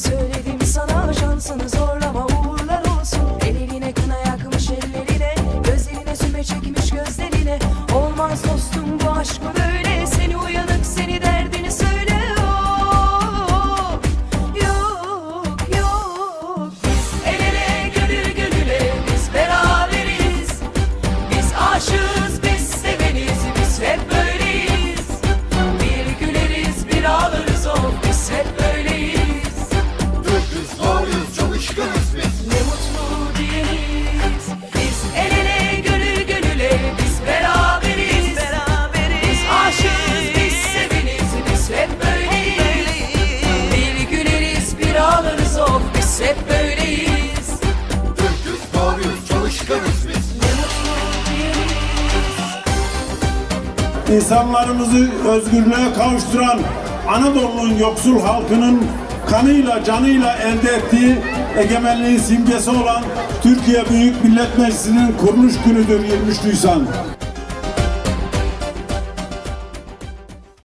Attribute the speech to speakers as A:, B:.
A: Söyledim sana şansını zorlama uğurlar olsun. Eline kına yakmış ellerine Gözlerine süme çekmiş gözlerine. Olmaz dostum bu aşk mı
B: insanlarımızı özgürlüğe kavuşturan Anadolu'nun yoksul halkının kanıyla canıyla elde ettiği egemenliğin simgesi olan Türkiye Büyük Millet Meclisi'nin kuruluş günüdür 23 Nisan.